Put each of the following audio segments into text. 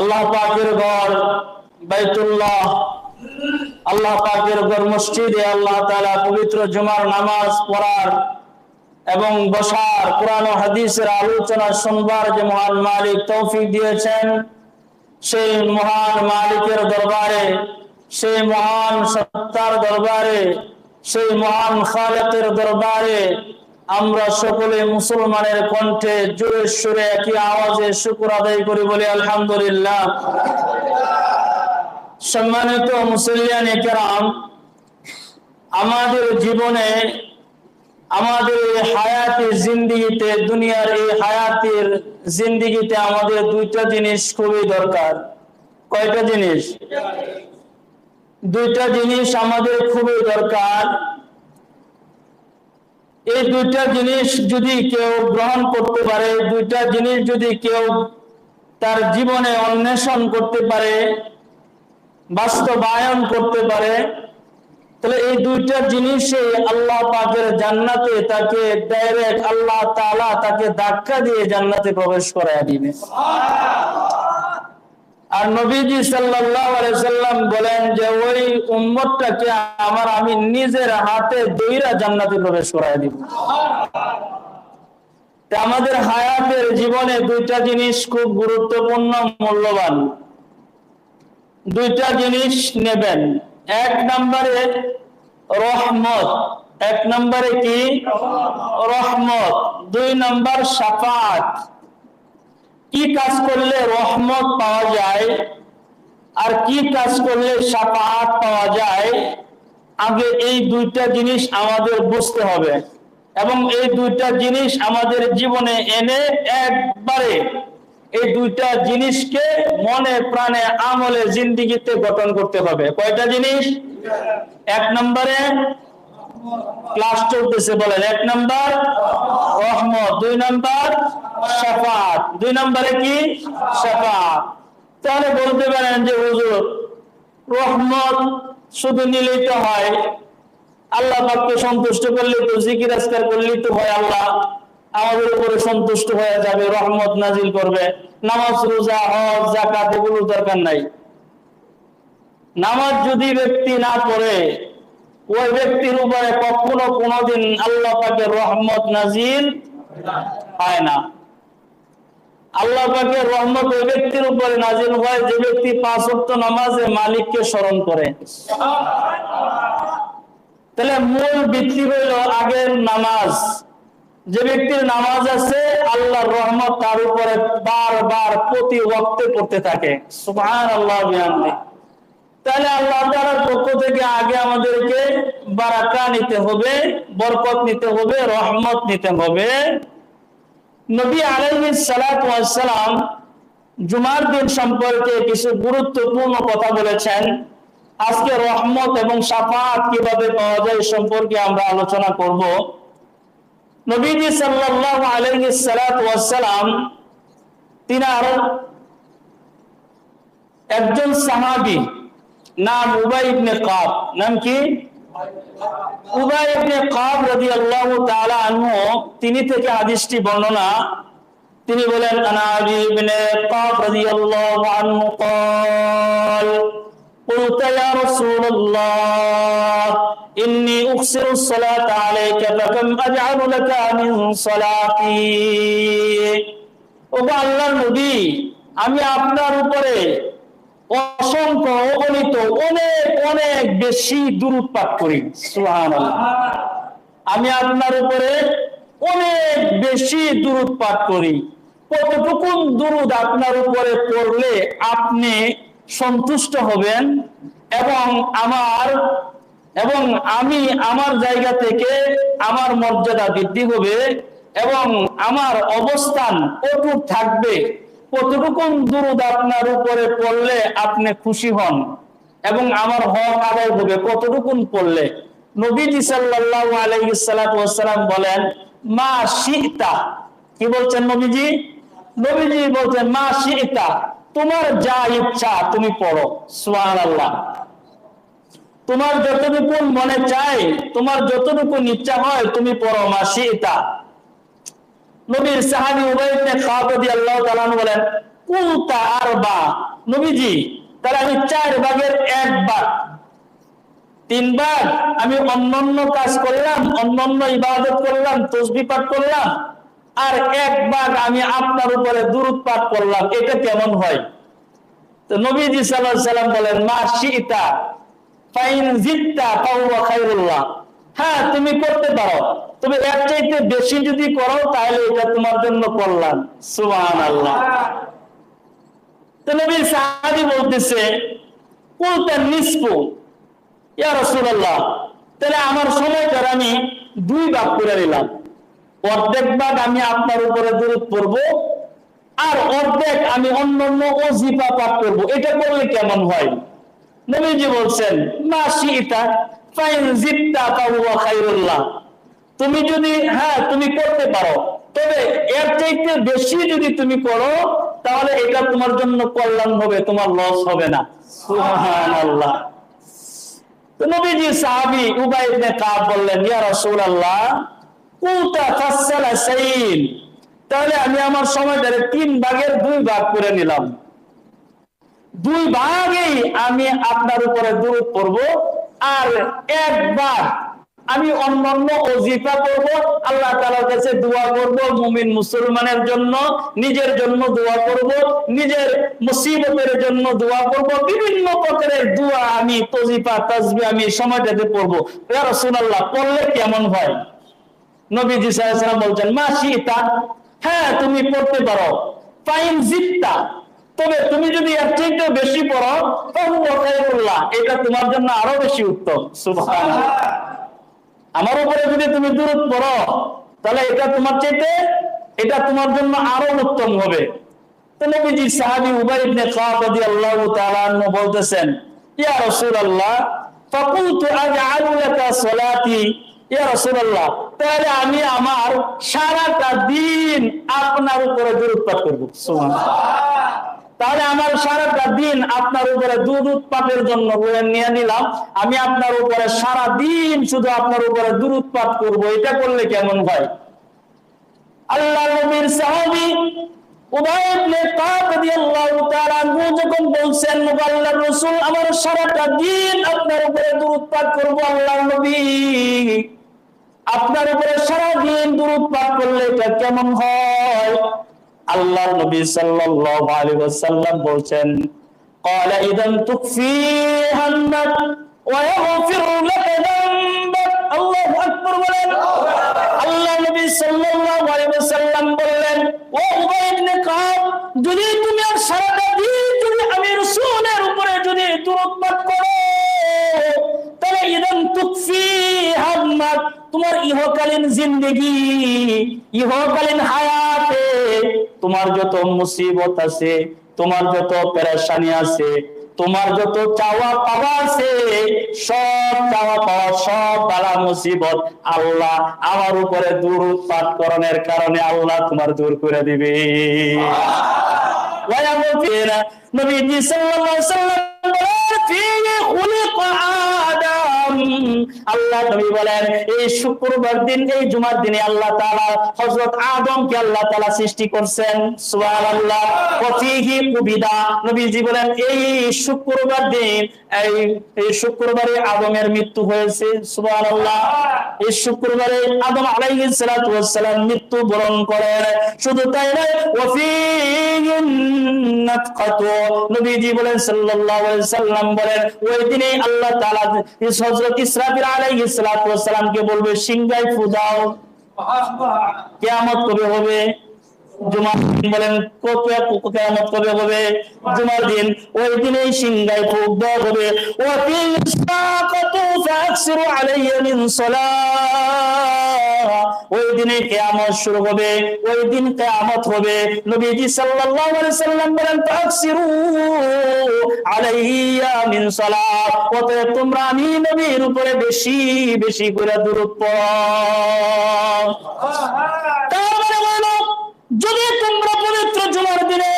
আল্লাহ পাকের ঘর, বাইতুল্লাহ। আল্লাহ পাকের ঘর মসজিদে আল্লাহ তাআলা পবিত্র জুমার নামাজ পড়ার এবং বসার কোরআন হাদিসের আলোচনা শুনবার যে মহান মালিক তৌফিক দিয়েছেন, সেই মহান মালিকের দরবারে, সেই মহান সত্তার দরবারে, সেই মহান খালেকের দরবারে আমরা সকলে মুসলমানের কণ্ঠে জোরে সুরে একই আওয়াজে শুকুর আদায় করি বলি আলহামদুলিল্লাহ। সম্মানিত মুসলিয়ান কেরাম আমাদের জীবনে, আমাদের এই হায়াতের জিন্দিগিতে, দুনিয়ার এই হায়াতের জিন্দিগিতে আমাদের দুইটা জিনিস খুবই দরকার। কয়টা জিনিস? দুইটা জিনিস আমাদের খুবই দরকার। এই দুইটা জিনিস যদি কেউ গ্রহণ করতে পারে, দুইটা জিনিস যদি কেউ তার জীবনে অন্বেষণ করতে পারে, বাস্তবায়ন করতে পারে, তাহলে এই দুইটা জিনিসে আল্লাহ পাকের জান্নাতে তাকে ডাইরেক্ট আল্লাহ তালা তাকে ধাক্কা দিয়ে জান্নাতে প্রবেশ করায় দিবে। আর নবীজি সাল্লাম বলেন যে ওই উম্মতটাকে আমার আমি নিজের হাতে দইরা জান্নাতে প্রবেশ করায় দিব। আমাদের হায়াতের জীবনে দুইটা জিনিস খুব গুরুত্বপূর্ণ, মূল্যবান। দুইটা জিনিস নেবেন। এক নম্বরে রহমত, এক নম্বরে কি? রহমত। দুই নম্বর সাফাত কি কাজ করলে রহমত পাওয়া যায়? আর কি কাজ করলে সাফাত পাওয়া যায়? আগে এই দুইটা জিনিস আমাদের বুঝতে হবে। এবং এই দুইটা জিনিস আমাদের জীবনে এনে একবারে এই দুইটা জিনিসকে মনে প্রাণে আমলে জিন্দিগিতে গঠন করতে হবে। কয়টা জিনিস? এক নম্বরে ক্লাস চলতেছে বলেন, এক নম্বর রহমত, দুই নম্বর সাফাত দুই নম্বরে কি? সাফাত তাহলে বলতে পারেন যে হুজুর, রহমত শুধু নিলেই তো হয়, আল্লাহ পাককে সন্তুষ্ট করলে তো জিকির আজকার করলেই তো হয় আল্লাহ, আমাদের উপরে সন্তুষ্ট হয়ে যাবে, রহমত নাজিল করবে। নামাজ, রোজা, হজ জাকাত এগুলোর দরকার নাই। নামাজ যদি ব্যক্তি না পড়ে ওই ব্যক্তির উপরে কখনো কোনোদিন আল্লাহ পাকের রহমত নাজিল হয় না। আল্লাহ পাকের রহমত ওই ব্যক্তির উপরে নাজিল হয় যে ব্যক্তি পাঁচ ওয়াক্ত নামাজে মালিককে স্মরণ করে। তাহলে মূল ভিত্তি হইল আগের নামাজ। যে ব্যক্তির নামাজ আছে, আল্লাহর রহমত তার উপরে বারবার প্রতি ওয়াক্তে পড়তে থাকে। সুবহান আল্লাহ বিহামদি তাহলে আল্লাহ তাআলার পক্ষ থেকে আগে আমাদেরকে বারাকা নিতে হবে, বরকত নিতে হবে, রহমত নিতে হবে। নবী আলাইহিস সালাতু ওয়াস সালাম জুমার দিন সম্পর্কে কিছু গুরুত্বপূর্ণ কথা বলেছেন। আজকে রহমত এবং সাফাত কীভাবে পাওয়া যায় সম্পর্কে আমরা আলোচনা করব। নবীজি সাল্লাল্লাহু আলাইহি সালাতু ওয়াস সালাম তিনার একজন সাহাবী নাম উবাই ইবনে কাব নাম কি উবাই ইবনে কাব রাদিয়াল্লাহু তাআলা আনহু তিনি থেকে হাদিসটি বর্ণনা তিনি বলেন আনা আলী ইবনে কাব রাদিয়াল্লাহু আনহু قال قلت يا رسول الله إني أكسر الصلاة عليك فكم أجعل لك من صلاتي ওগো আল্লাহর নবী আমি আপনার উপরে অসংখ্য, অগণিত, অনেক অনেক বেশি দূরত পাঠ করি। সুবহানাল্লাহ। আমি আপনার উপরে অনেক বেশি দূরত পাঠ করি। কতটুকুন দূরত আপনার উপরে পড়লে আপনি সন্তুষ্ট হবেন এবং আমার, এবং আমি আমার জায়গা থেকে আমার মর্যাদা বৃদ্ধি হবে এবং আমার অবস্থান অটুট থাকবে। কতটুকুন দুরুদ আপনার উপরে পড়লে আপনি খুশি হন? এবং আমার হক আদায় হবে কতটুকুন পড়লে? নবীজি সাল্লাল্লাহু আলাইহি সাল্লাতু বলেন, মা শিতা। কি বলছেন নবীজি? নবীজি বলছেন, মা শিতা, তোমার যা ইচ্ছা তুমি পড়ো। সুবহানাল্লাহ। তোমার যতটুকু মনে চায়, তোমার যতটুকু ইচ্ছা হয়, তুমি পড়ো, মা শিতা। নবীর সাহাবী উবাই ইবনে খাব রাদিয়াল্লাহু তাআলা আনহু বলেন, কুলতা আরবা। নবীজি, তাহলে আমি চার ভাগের এক ভাগ। তিন ভাগ আমি অন্যান্য কাজ করলাম, অন্যান্য ইবাদত করলাম, তসবি পাঠ করলাম, আর এক ভাগ আমি আপনার উপরে দূরত পাঠ করলাম। এটা কেমন হয়? তো নবীজি আলাইহি সাল্লাম বলেন, মা শিতা ফাইন জিত্তা, ফাহুয়া খায়রুল্লাহ। হ্যাঁ তুমি করতে পারো। তবে এর চাইতে বেশি যদি করো, তাহলে এটা তোমার জন্য সুবহানাল্লাহ। তো নবী সাহাবী বলতেছে তাহলে আমার আমি দুই ভাগ করে নিলাম। অর্ধেক ভাগ আমি আপনার উপরে দূরত পড়ব, আর অর্ধেক আমি অন্যান্য অজিফা পাঠ করব। এটা করলে কেমন হয়? নবীজি বলছেন জিত্তা ফাহুয়া খায়রুল্লাহ তুমি যদি হ্যাঁ তুমি করতে পারো। তবে এর চাইতে বেশি যদি তুমি করো, তাহলে এটা তোমার জন্য কল্যাণ হবে, তোমার লস হবে না। তাহলে আমি আমার সময়টারে তিন ভাগের দুই ভাগ করে নিলাম। দুই ভাগেই আমি আপনার উপরে দূরত করব আর একবার আমি অন্যান্য অজিফা করব, আল্লাহ তাআলার কাছে দোয়া করব, মুমিন মুসলমানের জন্য নিজের জন্য দোয়া করব, নিজের মুসিবতের জন্য দোয়া করব, বিভিন্ন প্রকারের দোয়া আমি, তজিফা তাসবিহ আমি সময়টাতে পড়ব। রাসূলুল্লাহ, পড়লে কেমন হয়? নবীজি ওয়াসাল্লাম বলছেন, মা শিতা। হ্যাঁ তুমি পড়তে পারো। ফাইন তবে তুমি যদি এর চাইতে বেশি পড়ো খায়রুল্লাহ এটা তোমার জন্য আরও বেশি উত্তম। আমার উপরে যদি তুমি দূরত পড়ো, তাহলে এটা তোমার চাইতে, এটা তোমার জন্য আরও উত্তম হবে। তাহলে আমি আমার সারাটা দিন আপনার উপরে দূরত পাঠ করব। তাহলে আমার সারাটা দিন আপনার উপরে দুধ উৎপাতের জন্য নিয়ে নিলাম। আমি আপনার উপরে সারা দিন শুধু আপনার উপরে দুধ উৎপাত করব। এটা করলে কেমন হয়? আল্লাহ নবীর সাহাবী আপনার উপরে করলে এটা কেমন হয়? আল্লাহর নবী সাল্লাল্লাহু আলাইহি ওয়াসাল্লাম বলছেন قال اذا تكفي همك ويغفر لك ذنبك الله اكبر বলেন আল্লাহ নবী সাল্লাল্লাহু আলাইহি ওয়াসাল্লাম বললেন ও উবাই ইবনে কাব যদি তুমি আর সারাটা দিন যদি আমি রাসূলের উপরে যদি দুরূদ পাঠ করো তাহলে তোমার ইহকালীন ইহকালীন হায়াতে তোমার যত মুসিবত আছে তোমার যত পেরেশানি আছে তোমার যত চাওয়া পাওয়া আছে সব চাওয়া পাওয়া সব বালা মুসিবত আল্লাহ আমার উপরে দূর পাঠ কারণে আল্লাহ তোমার দূর করে দিবে। নবী সাল্লাল্লাহু আলাইহি বলেন আল্লাহ নবী বলেন, এই শুক্রবার দিন, এই জুমার দিনে আল্লাহ তাআলা হযরত আদমকে আল্লাহ তাআলা সৃষ্টি করছেন। সুবহানাল্লাহ। ওয়া ফীহি কুবিদা। নবীজি বলেন, এই শুক্রবার দিন, এই শুক্রবারে আদমের মৃত্যু হয়েছে। সুবহানাল্লাহ। এই শুক্রবারে আদম আলাইহিস সালাতু ওয়াস সালাম মৃত্যু বরণ করেন। শুধু তাই নয় ওয়া ফীহি নাতকাতু। নবীজি বলেন, সাল্লাল্লাহু আলাইহি সাল্লাম বলেন, ওই দিনে আল্লাহ তাআলা হযরত ইসরাফিল আলাইহিস সালাতু ওয়াস সালামকে বলবে সিংহায় ফু দাও কিয়ামত কবে হবে জুমার দিন বলেন কত কিয়ামত কবে হবে জুমার দিন? ওই দিনে ফুক দেওয়া হবে। ও আলাইয়া মিন সালাহ। ওই দিনে কিয়ামত শুরু হবে ওই দিন কিয়ামত হবে। নবীজি সাল্লাল্লাহু আলাইহি সাল্লাম বলেন আলাইয়া মিন সালাহ। অতএব তোমরা আমি নবীর উপরে বেশি বেশি করে দূরত পড়ো। তার মানে যদি তোমরা পবিত্র জুমার দিনে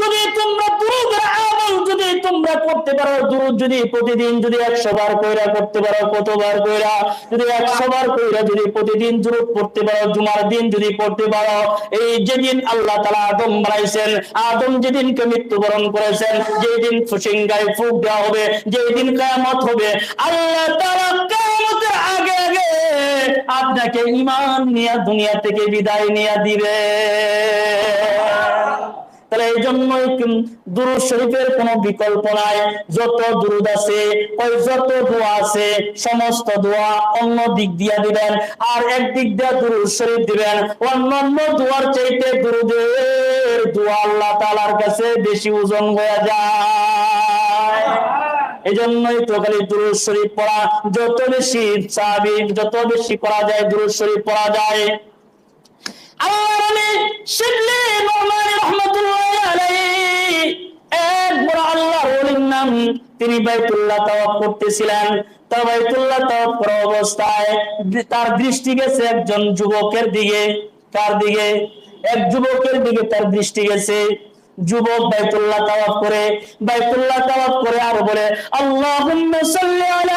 যদি তোমরা দুরুদের আমল যদি তোমরা করতে পারো, দুরুদ যদি প্রতিদিন যদি একশো বার কইরা করতে পারো কতবার কইরা? যদি একশো বার কইরা যদি প্রতিদিন দুরুদ পড়তে পারো, জুমার দিন যদি পড়তে পারো, এই যেদিন আল্লাহ তালা আদম বানাইছেন, আদম যেদিনকে মৃত্যুবরণ করেছেন, যেদিন ফুসিঙ্গায় ফুক দেওয়া হবে, যেদিন কায়ামত হবে, আল্লাহ তালা কায়ামতের আগে আগে আপনাকে ইমান নিয়ে দুনিয়া থেকে বিদায় নিয়ে দিবে। তাহলে এই জন্যই দুরুদ শরীফের কোনো বিকল্প নাই। যত দুরুদ আছে বেশি ওজন হয়ে যায়। এই জন্যই তো খালি দুরুদ শরীফ পড়া, যত বেশি যত বেশি পড়া যায়, দুরুদ শরীফ পড়া যায়। তিনি বাইতুল্লাহ করতেছিলেন। বাইতুল্লাহ অবস্থায় তার দৃষ্টি গেছে একজন যুবকের দিকে। কার দিকে? এক যুবকের দিকে তার দৃষ্টি গেছে। যুবক বাইতুল্লাহ তাওয়াফ করে, বাইতুল্লাহ তাওয়াফ করে আর বলে, আল্লাহুম্মা সাল্লি আলা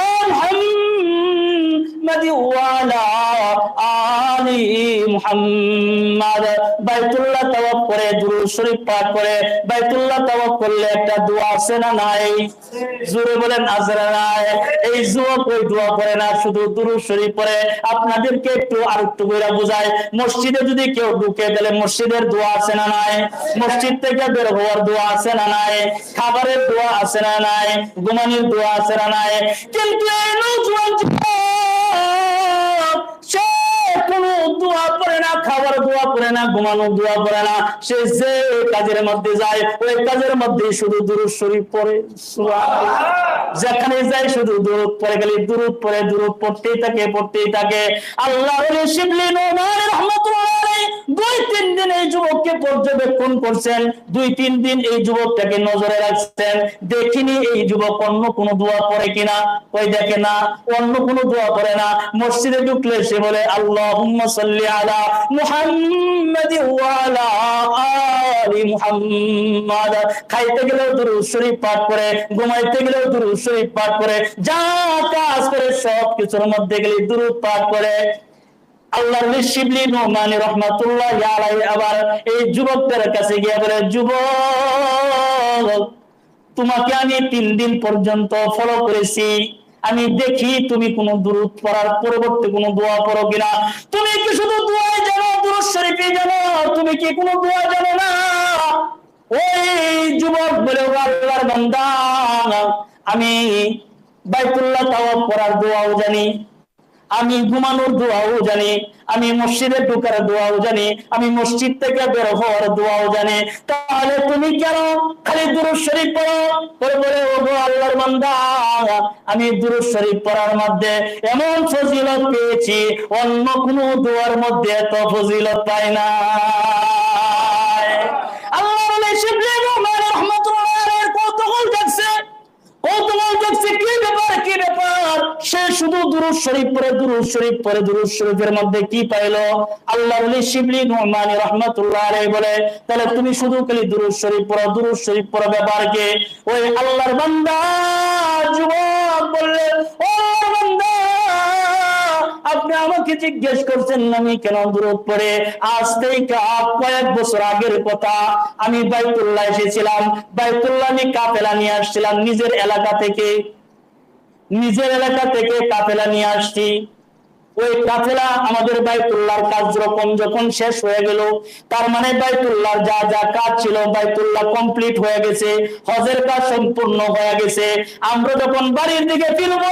শুধু দুরূদ শরীফ পড়ে। আপনাদেরকে একটু আর একটু কইরা বুঝায় মসজিদে যদি কেউ ঢুকে, তাহলে মসজিদের দোয়া আছে না নাই? মসজিদ থেকে বের হওয়ার দোয়া আছে না নাই? খাবারের দোয়া আছে না নাই? ঘুমানোর দোয়া আছে না নাই? কিন্তু এই দোয়া পড়ে খাবার দোয়া পড়ে না ঘুমানো দোয়া পড়ে না। সে যে কাজের মধ্যে যায়, ওই কাজের মধ্যে শুধু দুরুদ শরীফ পড়ে। যেখানে যায় শুধু দূরত পড়ে গেলে দূরত পড়ে দূরত পড়তেই থাকে পড়তেই থাকে। আল্লাহ দুই, তিন দিন এই যুবককে পর্যবেক্ষণ করছেন। দুই, তিন দিন এই যুবকটাকে নজরে রাখছেন। দেখিনি এই যুবক অন্য কোনো দোয়া পড়ে কিনা? ওই দেখে না। অন্য কোনো দোয়া পড়ে না। মসজিদে ঢুকলে সে বলে সাল্লি আলা মুহাম্মাদি ওয়া আলা মুহাম্মাদ। খাইতে গেলেও দুরূদ শরীফ পাঠ করে, ঘুমাইতে গেলেও দুরূদ শরীফ পাঠ করে, যা কাজ করে সব কিছুর মধ্যে গেলে দুরূদ পাঠ করে। আল্লাহর শিবলি নোমানি রহমাতুল্লাহ আলাইহি আবার এই যুবকদের কাছে গিয়ে বলে, যুবক, তোমাকে আমি তিন দিন পর্যন্ত ফলো করেছি। আমি দেখি তুমি কোন দূরত পড়ার পরবর্তী কোন দোয়া পড়ো কিনা। তুমি কি শুধু দোয়ায় জানো দূর শরীফে জানো? তুমি কি কোনো দোয়া জানো না? ওই যুবক বলে আল্লাহর বান্দা, আমি বাইতুল্লাহ তাওয়াফ পড়ার দোয়াও জানি, আমি ঘুমানোর দোয়াও জানি আমি মসজিদে ঢোকার দোয়াও জানি, আমি মসজিদ থেকে বের হওয়ার দোয়াও জানি। তাহলে তুমি কেন খালি দুরুদ শরীফ পড়ো? পরে বলে ও গো আল্লাহর বান্দা, আমি দুরুদ শরীফ পড়ার মধ্যে এমন ফজিলত পেয়েছি, অন্য কোনো দোয়ার মধ্যে এত ফজিলত পাই না। আল্লাহ বলে, শিবলি রহমান রহমাতুল্লাহ কৌতূহল জাগছে, কৌতূহল কি শরীফ দুরুদ শরীফ কি পাইলো? আল্লাহ বলে, শিবলি বলে, তাহলে তুমি শুধু খালি দুরুদ শরীফ পড়ো, দুরুদ শরীফ পড়ো ব্যাপারকে। ওই আল্লাহর বান্দা যুবক বললে, ও আপনি আমাকে জিজ্ঞেস করছেন, আমি কেন দূরত পড়ে আজ থেকে কয়েক বছর আগের কথা। আমি বাইতুল্লাহ এসেছিলাম। বাইতুল্লাহ আমি কাফেলা নিয়ে আসছিলাম। নিজের এলাকা থেকে, নিজের এলাকা থেকে কাফেলা নিয়ে আসছি। ওই কাফেলা আমাদের বাইতুল্লাহর কার্যক্রম যখন শেষ হয়ে গেল, তার মানে বাইতুল্লাহর যা যা কাজ ছিল, বাইতুল্লাহ কমপ্লিট হয়ে গেছে, হজের কাজ সম্পূর্ণ হয়ে গেছে। আমরা যখন বাড়ির দিকে ফিরবো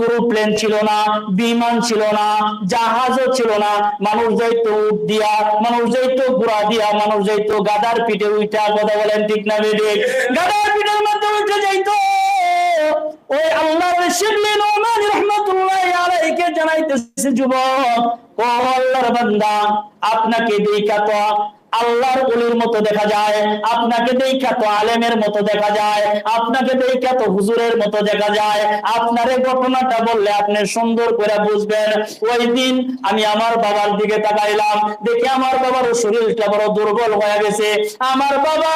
এরোপ্লেন ছিল না, বিমান ছিল না, জাহাজও ছিল না। মানুষ যাইতো উট দিয়া, মানুষ যাইতো ঘোড়া দিয়া, মানুষ যাইতো গাদার পিঠে উঠা কথা বলেন ঠিক না বেদে। গাদার পিঠের মধ্যে উঠে যাইতো। ওই আল্লাহর শিবলি নোমান রহমতুল্লাহ আলাইকে জানাইতেছে, যুবক, ও আল্লাহর বান্দা, আপনাকে দেখা তো আল্লাহর অলির মতো দেখা যায়, আপনাকে দেখা তো আলেমের মতো দেখা যায়, আপনাকে দেখা তো হুজুরের মতো দেখা যায়। আপনার এই ঘটনাটা বললে আপনি সুন্দর করে বুঝবেন। ওই দিন আমি আমার বাবার দিকে তাকাইলাম, দেখি আমার বাবার শরীরটা বড় দুর্বল হয়ে গেছে। আমার বাবা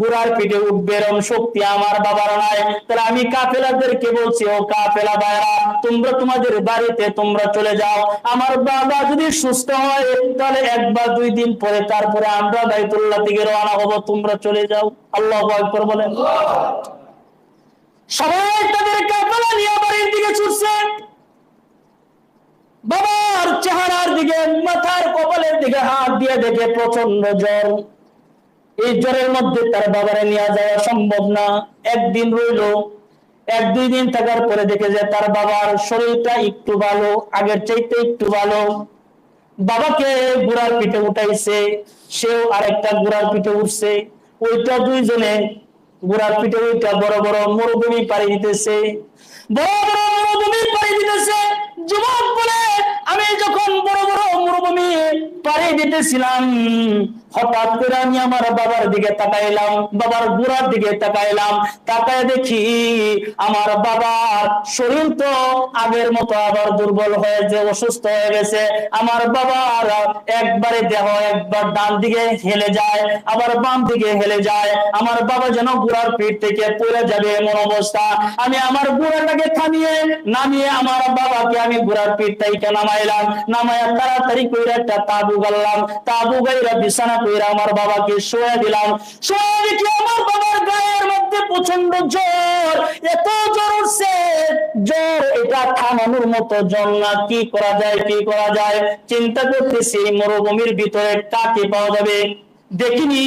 গুড়ার পিঠে উঠবে এরম শক্তি আমার বাবার নাই। তাহলে আমি কাফেলাদেরকে বলছি, ও কাফেলা ভাইরা তোমরা তোমাদের বাড়িতে তোমরা চলে যাও। আমার বাবা যদি সুস্থ হয়, তাহলে একবার দুই দিন পরে তারপরে আমরা বাইতুল্লাহ থেকে রওনা হব, তোমরা চলে যাও। আল্লাহ আকবর বলেন। সবাই তাদের কাফেলা নিয়ে বাড়ির দিকে ছুটছে। বাবার চেহারার দিকে, মাথার কপালের দিকে হাত দিয়ে দেখে প্রচণ্ড জ্বর। এই জ্বরের মধ্যে তার বাবারে নিয়ে যাওয়া সম্ভব না। একদিন রইল, এক দুই দিন থাকার পরে দেখে যে তার বাবার শরীরটা একটু ভালো, আগের চাইতে একটু ভালো। বাবাকে গুড়ার পিঠে উঠাইছে, সেও আরেকটা গুড়ার পিঠে উঠছে। ওইটা দুইজনে গুড়ার পিঠে ওইটা বড় বড় মরুভূমি পাড়ি দিতেছে। বড় বড় মরুভূমি পাড়ি দিতেছে। যুবক বলে, আমি যখন বড় বড় মরুভূমি পাড়ি দিতেছিলাম হঠাৎ করে আমি আমার বাবার দিকে তাকাইলাম, বাবার গুড়ার দিকে তাকাইলাম, তাকায় দেখি আমার বাবার শরীর তো আগের মতো আবার দুর্বল হয়েছে, অসুস্থ হয়ে গেছে। আমার বাবার একবারে দেহ একবার ডান দিকে হেলে যায়, আবার বাম দিকে হেলে যায়। আমার বাবা যেন গুড়ার পিঠ থেকে পড়ে যাবে এমন অবস্থা। আমি আমার গুড়াটাকে থামিয়ে, নামিয়ে আমার বাবাকে আমি গুড়ার পিঠ থেকে নামাইলাম। নামাইয়া তাড়াতাড়ি করে একটা তাবু গাললাম তাবু গাইরা বিছানা কইরা আমার বাবাকে শোয়া দিলাম। শোয়া দেখি আমার বাবার গায়ের মধ্যে প্রচণ্ড জ্বর। এত জ্বর উঠছে জ্বর, এটা থামানোর মতো জ্বর না। কি করা যায়, কি করা যায়? চিন্তা করতেছি মরুভূমির ভিতরে কাকে পাওয়া যাবে? দেখিনি,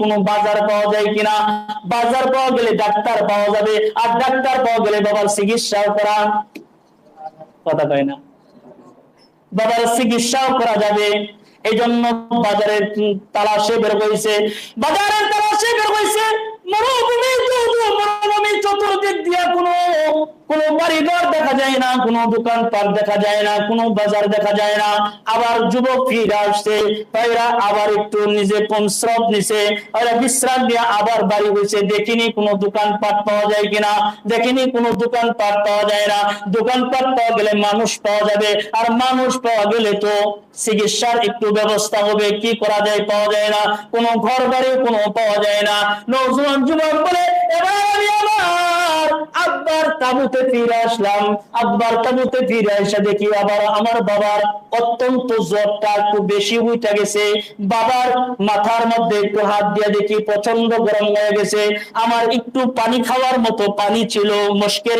কোনো বাজার পাওয়া যায় কিনা? বাজার পাওয়া গেলে ডাক্তার পাওয়া যাবে। আর ডাক্তার পাওয়া গেলে বাবার চিকিৎসাও করা কথা কয় না। বাবার চিকিৎসাও করা যাবে। এই জন্য বাজারের তালাশে বের হয়েছে। বাজারের তালাশে বের হয়েছে। মরুভূমি চতুর্দিক দিয়া কোনো কোনো বাড়িঘর দেখা যায় না, কোনো দোকানপাট দেখা যায় না, কোনো বাজার দেখা যায় না। আবার যুবক ফিরে আসছে তাইরা আবার একটু নিজে পরিশ্রম নিছে ওরা বিশ্রাম দিয়ে আবার বাড়ি হয়েছে। দেখিনি কোনো দোকানপাট পাওয়া যায় কিনা, দেখিনি কোনো দোকানপাট পাওয়া যায় না। দোকানপাট পাওয়া গেলে মানুষ পাওয়া যাবে, আর মানুষ পাওয়া গেলে তো চিকিৎসার একটু ব্যবস্থা হবে, কি করা যায় পাওয়া যায় না। কোনো ঘর বাড়ি কোনো পাওয়া যায় না। নজওয়ান যুবক বলে, এবার আমি আমার আব্বার তাবুতে ফিরে আসলাম। আব্বার তাবুতে ফিরে এসে দেখি আবার আমার বাবার অত্যন্ত জ্বরটা একটু বেশি উঠে গেছে। বাবার মাথার মধ্যে একটু হাত দিয়ে দেখি প্রচণ্ড গরম হয়ে গেছে। আমার একটু পানি খাওয়ার মতো পানি ছিল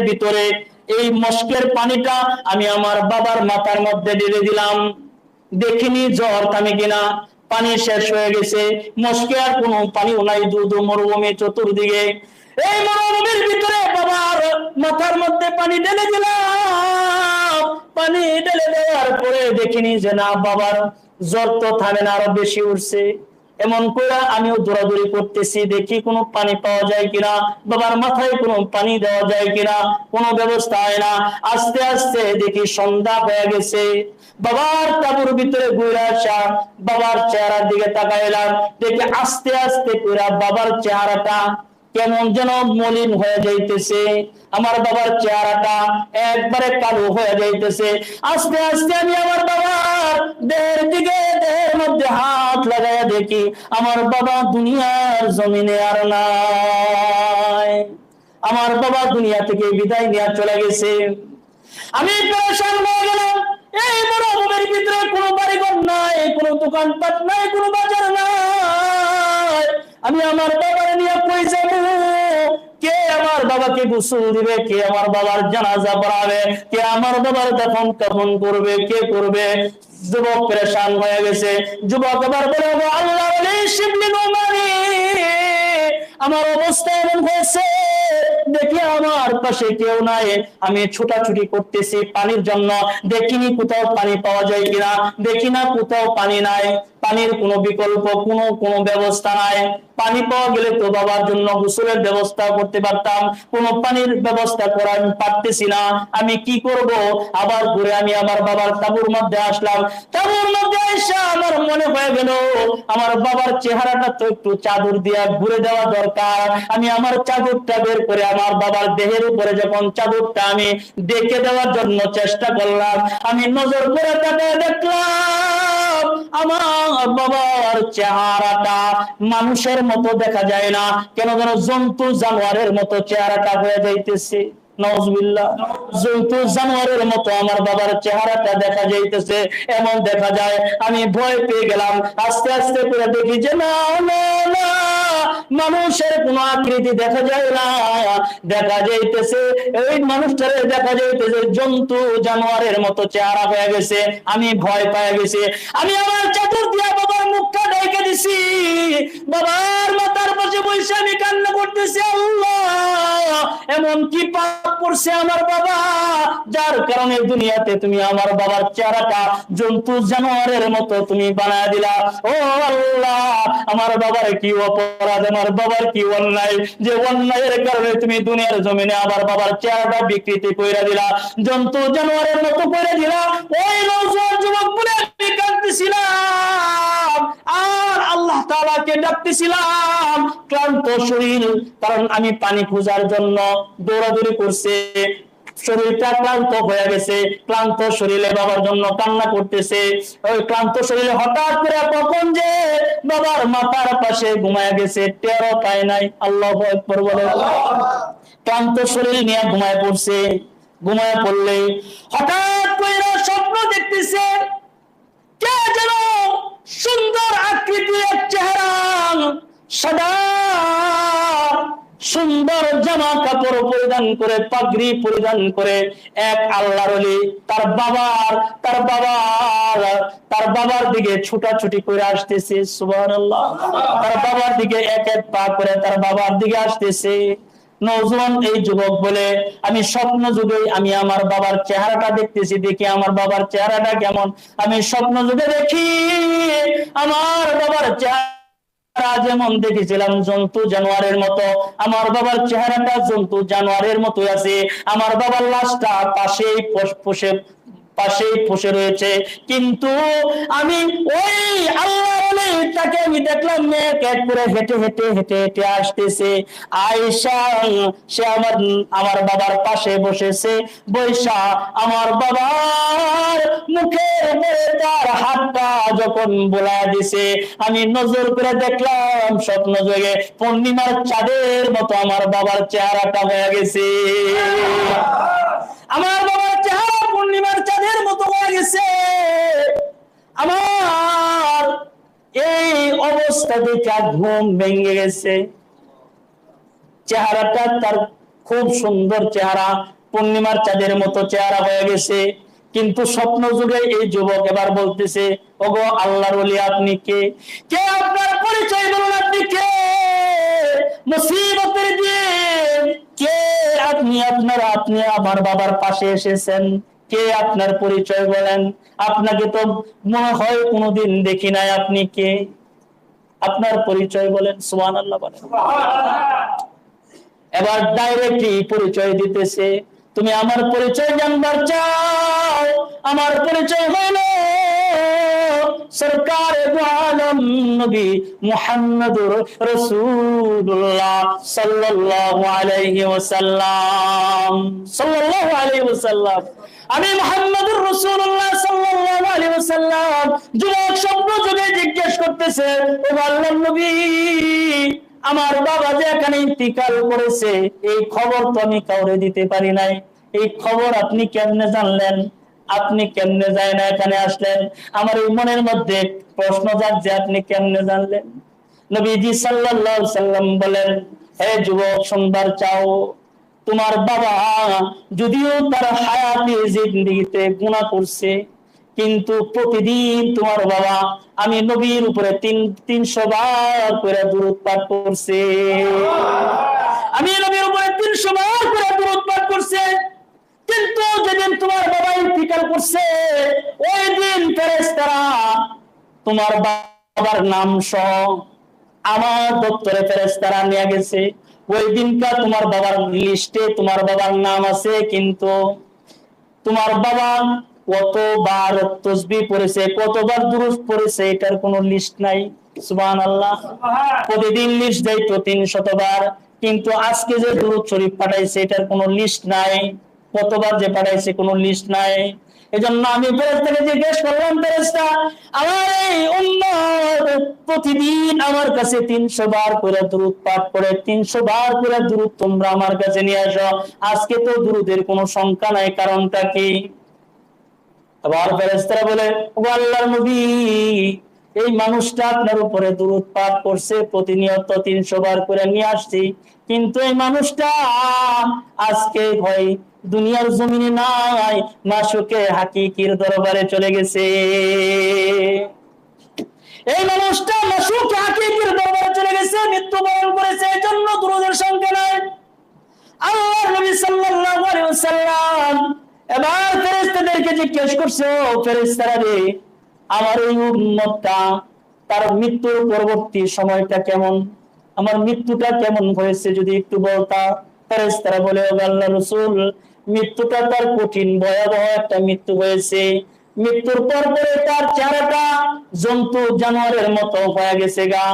ভিতরে। এই মস্কের পানিটা আমি আমার বাবার মাথার মধ্যে ঢেলে দিলাম। দেখিনি জ্বর থামে কিনা। পানি শেষ হয়ে গেছে। মস্কে আর কোনো পানিও নাই। দুধ মরুভূমি চতুর্দিকে। এই মরুভূমির ভিতরে বাবার মাথার মধ্যে পানি ঢেলে দিলাম। পানি ঢেলে দেওয়ার পরে দেখিনি যে না, বাবার জ্বর তো থামে না, আরও বেশি উঠছে এমন করে আমিও দৌড়াদৌড়ি করতেছি, দেখি কোনো পানি পাওয়া যায় কিনা, বাবার মাথায় কোনো পানি দেওয়া যায় কিনা, কোনো ব্যবস্থা হয় না। আস্তে আস্তে দেখি সন্ধ্যা হয়ে গেছে। বাবার তাবুর ভিতরে ঘুরে আসা, বাবার চেহারার দিকে তাকাইলাম। দেখি আস্তে আস্তে করে বাবার চেহারাটা কেমন যেন মলিন হয়ে যাইতেছে। আমার বাবার চেহারাটা একবারে কালো হয়ে যাইতেছে। আস্তে আস্তে আমি আমার বাবার দেহের দিকে, দেহের মধ্যে হাত লাগাইয়া দেখি, আমার বাবা দুনিয়ার জমিনে আর নাই। আমার বাবা দুনিয়া থেকে বিদায় নিয়ে চলে গেছে। আমি পেরেশান হয়ে গেলাম। এই বড় ভূমির ভিতরে কোনো বাড়িঘর নাই, কোনো দোকানপাট নাই, কোনো বাজার নাই। আমি আমার বাবার নিয়ে কই যাব বাবাকে গোসল দিবে, কে আমার বাবার জানাজা পড়াবে, কে আমার বাবার দফন কফন করবে, কে করবে? যুবক পরেশান হয়ে গেছে। যুবক আবার বলে, "ওগো আল্লাহ আমার অবস্থা এমন হয়েছে। দেখি আমার পাশে কেউ নাই। আমি ছোটাছুটি করতেছি পানির জন্য। দেখিনি কোথাও পানি পাওয়া যায় কিনা। দেখি না কোথাও পানি নাই। পানির কোনো বিকল্প, কোনো কোনো ব্যবস্থা নাই। পানি পাওয়া গেলে তো বাবার জন্য গোসলের ব্যবস্থা করতে পারতাম। কোনো পানির ব্যবস্থা করা আমি পারতেছি না। আমি কি করব? আবার ঘুরে আমি আমার বাবার তাবুর মধ্যে আসলাম। তাবুর মধ্যে এসে আমার মনে হয়ে গেল, আমার বাবার চেহারাটা তো একটু চাদর দিয়া ঘুরে দেওয়া দরকার। আমি আমার চাদরটা বের করে আমার বাবার দেহের উপরে যখন চাদরটা আমি দেখে দেওয়ার জন্য চেষ্টা করলাম, আমি নজর করে তাকে দেখলাম, আমার বাবার চেহারাটা মানুষের মতো দেখা যায় না। কেন যেন জন্তু জানোয়ারের মতো চেহারাটা হয়ে যাইতেছে। জন্তু জানোয়ারের মতো আমার বাবার চেহারাটা দেখা যাইতেছে, এমন দেখা যায়, আমি ভয় পেয়ে গেলাম, আস্তে আস্তে করে দেখি যে না, মানুষের কোন আকৃতি দেখা যায় না, দেখা যাইতেছে, এই মানুষটারে দেখা যাইতেছে জন্তু জানোয়ারের মতো চেহারা হয়ে গেছে, আমি ভয় পেয়ে গেছি, আমি আমার চাদর দিয়া বাবার মুখটা ঢেকে দিছি, বাবার মাথার পাশে বসে আমি কান্না করতেছি, আল্লাহ, এমন কি পাপ করছে আমার বাবা। যার কারণে দুনিয়াতে তুমি আমার বাবার চেহারাটা জন্তু জানোয়ারের মতো তুমি বানায় দিলা। ও আল্লাহ, আমার বাবার কি অপরাধ, আমার বাবার কি অন্যায়? যে অন্যায়ের কারণে তুমি দুনিয়ার জমিনে আমার বাবার চেহারাটা বিকৃতি কইরা দিলা, জন্তু জানোয়ারের মতো করে দিলা। ওই নৌজোয়ান যুবক বলে আমি কাঁদতেছিলাম। আর আল্লাহ তাআলাকে ডাকতেছিলাম, ক্লান্ত শরীর, কারণ আমি পানি খোঁজার জন্য দৌড়াদৌড়ি করছে। শরীরটা ক্লান্ত হয়ে গেছে, ক্লান্ত শরীরে বাবার জন্য কান্না করতেছে। ওই ক্লান্ত শরীরে হঠাৎ করে কখন যে বাবার মাথার পাশে ঘুমায় গেছে টেরো পায় নাই। আল্লাহ বলে। ক্লান্ত শরীর নিয়ে ঘুমায় পড়ছে। ঘুমায় পড়লে হঠাৎ করে স্বপ্ন দেখতেছে, কে যেন সুন্দর আকৃতি এক চেহারা, সাদা, সুন্দর জামা কাপড় পরিধান করে, পাগড়ি পরিধান করে, এক আল্লাহর তার বাবার তার বাবার তার বাবার দিকে ছুটাছুটি করে আসতেছে, সুবহানাল্লাহ। তার বাবার দিকে এক এক পা করে তার বাবার দিকে আসতেছে। নজওয়ান এই যুবক বলে, আমি স্বপ্ন যুগে আমি আমার বাবার চেহারাটা দেখতেছি, দেখি আমার বাবার চেহারাটা কেমন? আমি স্বপ্ন যুগে দেখি আমার বাবার চেহারা যেমন দেখেছিলাম, জন্তু জানোয়ারের মতো। আমার বাবার চেহারাটা জন্তু জানোয়ারের মতো আছে। আমার বাবার লাশটা বসে পাশেই বসে রয়েছে। কিন্তু আমি ওই আল্লাহ তাকে আমি দেখলাম এক করে হেঁটে হেঁটে হেঁটে হেঁটে আসতেছে। আয়সা সে আমার আমার বাবার পাশে বসেছে। বৈশা, আমার বাবার মুখের তার হাতটা যখন বোলা দিছে, আমি নজর করে দেখলাম স্বপ্ন যোগে পূর্ণিমার চাঁদের মতো আমার বাবার চেহারাটা হয়ে গেছে। আমার বাবার চেহারা পূর্ণিমার চাঁদের মতো হয়ে গেছে। আমার এই অবস্থা দেখে ঘুম ভেঙে গেছে। চেহারাটা তার খুব সুন্দর চেহারা, পূর্ণিমার চাঁদের মতো চেহারা হয়ে গেছে। কিন্তু স্বপ্ন যুগে এই যুবক এবার বলতেছে, ওগো আল্লাহর ওলি আপনি কে? কে আপনার পরিচয় বলুন আপনি কে? মুসিবতের দিন কে আপনি আপনার আপনি আমার বাবার পাশে এসেছেন? কে আপনার পরিচয় বলেন? আপনাকে তো মনে হয় কোনোদিন দেখি নাই আপনি কে? আপনার পরিচয় বলেন সুবহান আল্লাহ বলেন। এবার ডাইরেক্টলি পরিচয় দিতেছে, তুমি আমার পরিচয় জানবার চাও, আমার পরিচয় হলো জিজ্ঞেস করতেছে, ও আমার বাবা যে এখানে ইন্তিকাল করেছে, এই খবর তো আমি কাউরে দিতে পারি নাই। এই খবর আপনি কেমনে জানলেন? আপনি কেমনে যায় না এখানে আসলেন? আমার এই মনের মধ্যে প্রশ্ন জাগছে, আপনি কেমনে জানলেন? নবীজি সাল্লাল্লাহু সাল্লাম বলেন, হে যুবক শুনবার চাও। তোমার বাবা যদিও তার হায়াতি জিন্দিগিতে গুনাহ করছে, কিন্তু প্রতিদিন তোমার বাবা আমি নবীর উপরে তিন, তিনশো বার করে দূরত পাঠ করছে। আমি নবীর উপরে তিনশো বার করে দূরত পাঠ করছে। কিন্তু যেদিন তোমার বাবা ইন্তিকাল করছে ওই দিন ফেরেশতারা তোমার বাবার নাম সহ আমার দপ্তরে ফেরেশতারা নিয়ে গেছে। ওই দিনকার তোমার বাবার লিস্টে তোমার বাবার নাম আছে কিন্তু তোমার বাবা কতবার তসবি পড়েছে কতবার দুরুস পড়েছে এটার কোনো লিস্ট নাই। সুবহান। আল্লাহ প্রতিদিন লিস্ট দেয় তো তিন শতবার কিন্তু আজকে যে দুরুদ শরীফ পাঠাইছে এটার কোনো লিস্ট নাই। কতবার যে পাঠাইছে কোনো লিস্ট নাই। এজন্য আমি ফেরেশতাকে জিজ্ঞেস করলাম ফেরেশতা আমার এই উম্মত প্রতিদিন আমার কাছে তিনশো বার করে দুরুদ পাঠ করে, তিনশো বার করে দুরুদ তোমরা আমার কাছে নিয়ে আসো। আজকে তো দুরুদের কোনো সংখ্যা নাই, কারণটা কি? আবার ফেরেশতারা বলে আল্লাহর নবী, এই মানুষটা আপনার উপরে দুরুদ পাঠ করছে, প্রতিনিয়ত তিনশো বার করে নিয়ে আসছি। কিন্তু এই মানুষটা আজকে হয় দুনিয়ার জমিনে নাই, মাসুকে হাকিকির দরবারে চলে গেছে। এই মানুষটা মাসুকে হাকিকির দরবারে চলে গেছে মৃত্যুবরণ করেছে, এই জন্য দুরুদের সংখ্যা নাই। আল্লাহর নবী সাল্লাল্লাহু আলাইহি ওয়াসাল্লাম এবার ফেরেশতাদেরকে জিজ্ঞেস করছে, ও ফেরেশতারা রে, আমার এই উম্মতটা, তার মৃত্যুর পরবর্তী সময়টা কেমন? আমার মৃত্যুটা কেমন হয়েছে যদি একটু বলতা? ফেরেশতারা বলে, ও আল্লাহ রাসূল মৃত্যুটা তার কঠিন, ভয়াবহ একটা মৃত্যু হয়েছে। মৃত্যুর পর পরে তার চেহারাটা জন্তু, জানোয়ারের মতো হয়ে গেছে গা।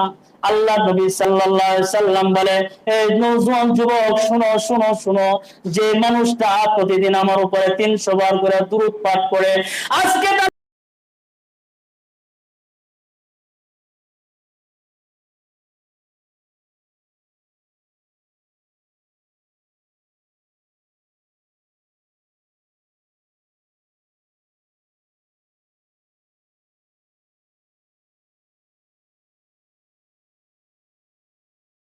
আল্লাহ নবী সাল্লাল্লাহু সাল্লাম বলে এই নওজোয়ান যুবক, শুনো শুনো শুনো, যে মানুষটা প্রতিদিন আমার উপরে 300 বার করে দূর পাঠ করে, আজকে